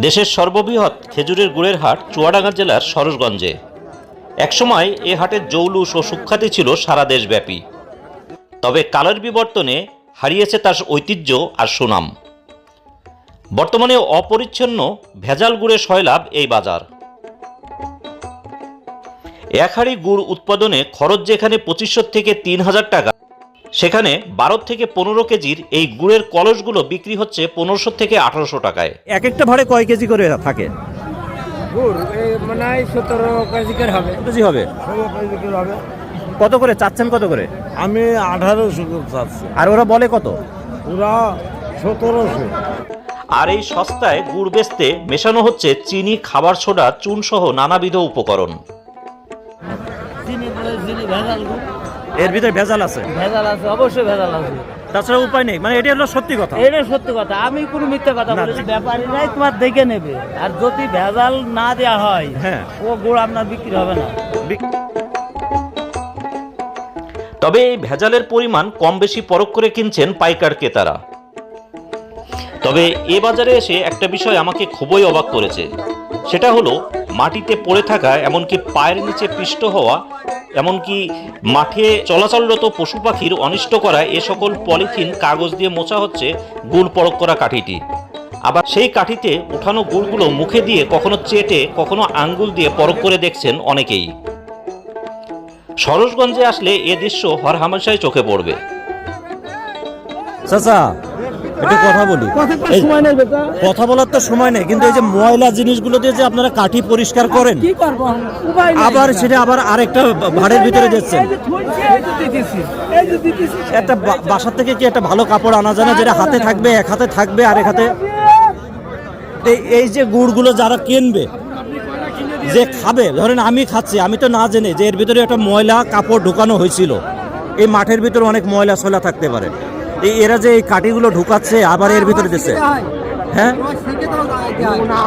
দেশের সর্ববৃহৎ খেজুরের গুড়ের হাট চুয়াডাঙ্গা জেলার সরোজগঞ্জে। একসময় এ হাটের জৌলুস ও সুখ্যাতি ছিল সারা দেশব্যাপী। তবে কালের বিবর্তনে হারিয়েছে তার ঐতিহ্য আর সুনাম। বর্তমানে অপরিচ্ছন্ন ভেজাল গুড়ের সয়লাভ এই বাজার। এক হাড়ি গুড় উৎপাদনে খরচ যেখানে পঁচিশশো থেকে তিন হাজার টাকা সেখানে বারো থেকে পনেরো কেজির এই গুড়ের কলসগুলো বিক্রি হচ্ছে পনেরোশো থেকে আঠারোশো টাকায়। এক একটা ভাড়ে কয় কেজি করে থাকে? গুড় মানে সতেরো হবে। কেজি হবে? হবে। কত করে চাচ্ছেন কত করে? আমি আঠারোশো চাচ্ছি। আর ওরা বলে কত? পুরা সতেরোশো। আর এই সস্তায় গুড় বেচতে মেশানো হচ্ছে চিনি খাবার সোডা চুন সহ নানাবিধ উপকরণ। চিনি চিনি ভেজাল গুড়। এর ভিতরে ভেজাল আছে? ভেজাল আছে অবশ্যই ভেজাল আছে। তাছাড়া উপায় নেই মানে এটা হলো সত্যি কথা। এটা সত্যি কথা আমি কোনো মিথ্যা কথা না, বলি ব্যাপারী নাই তোমার দেখে নেবে। আর যদি ভেজাল না দেওয়া হয় হ্যাঁ। ও গুড় আপনার বিক্রি হবে না। তবে এই ভেজালের পরিমাণ কম বেশি পরখ করে কিনছেন পাইকার ক্রেতারা। তবে এ বাজারে এসে একটা বিষয় আমাকে খুবই অবাক করেছে। সেটা হলো মাটিতে পড়ে থাকা এমনকি পায়ের নিচে পিষ্ট হওয়া এমনকি মাঠে চলাচলরত পশু পাখির অনিষ্ট করায় এ সকল পলিথিন কাগজ দিয়ে মোছা হচ্ছে গুড় পরক করা কাঠিটি। আবার সেই কাঠিতে উঠানো গুড়গুলো মুখে দিয়ে কখনো চেটে, কখনো আঙ্গুল দিয়ে পরক করে দেখছেন অনেকেই। সরোজগঞ্জে আসলে এ দৃশ্য হরহামেশাই চোখে পড়বে। চাচা একটু কথা বলি। এই- কথা বলার তো সময় নেই কিন্তু এই যে ময়লা জিনিসগুলো দিয়ে যে আপনারা কাঠি পরিষ্কার করেন কি করব? উপায় আবার সেটা আবার আরেকটা ভাড়ের ভিতরে দিচ্ছেন। একটা বাসা থেকে কি একটা ভালো কাপড় আনা যায় না যেটা হাতে থাকবে এক হাতে থাকবে আর এক হাতে? এই যে গুড়গুলো যারা কিনবে যে খাবে ধরেন আমি খাচ্ছি আমি তো না জেনে যে এর ভিতরে একটা ময়লা কাপড় ঢুকানো হয়েছিল। এই মাঠের ভিতরে অনেক ময়লা সয়লা থাকতে পারে। এই এরা যে এই কাঠিগুলো ঢুকাচ্ছে আবার এর ভিতরে দিচ্ছে হ্যাঁ না,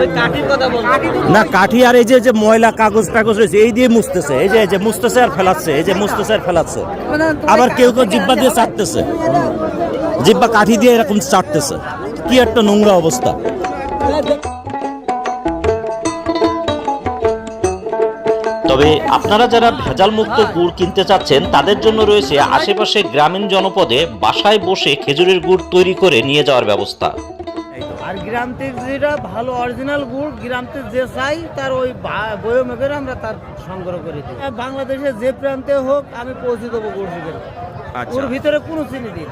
ওই কাঠির কথা বলছি। না কাঠি আর এই যে যে ময়লা কাগজ টাগজ রয়েছে এই দিয়ে মুছতেছে। এই যে এই যে মুছতেছে আর ফেলাচ্ছে এই যে মুছতেছে আর ফেলাচ্ছে। আবার কেউ কেউ জিব্বা দিয়ে চাটতেছে। জিব্বা কাঠি দিয়ে এরকম চাটতেছে। কি একটা নোংরা অবস্থা। তবে আপনারা যারা ভেজাল মুক্ত গুড় কিনতে চাচ্ছেন তাদের জন্য রয়েছে আশেপাশে গ্রামীণ জনপদে বাসায় বসে খেজুরের গুড় তৈরি করে নিয়ে যাওয়ার ব্যবস্থা। আর গ্রাম থেকে যেটা ভালো অরিজিনাল গুড় গ্রাম থেকে যে চাই তার ওই বয়মে করে আমরা তার সংগ্রহ করে দিই। বাংলাদেশে যে প্রান্তে হোক আমি পৌঁছে দেবো গুড় ভিতরে। ওর ভিতরে কোনো চিনি দিই।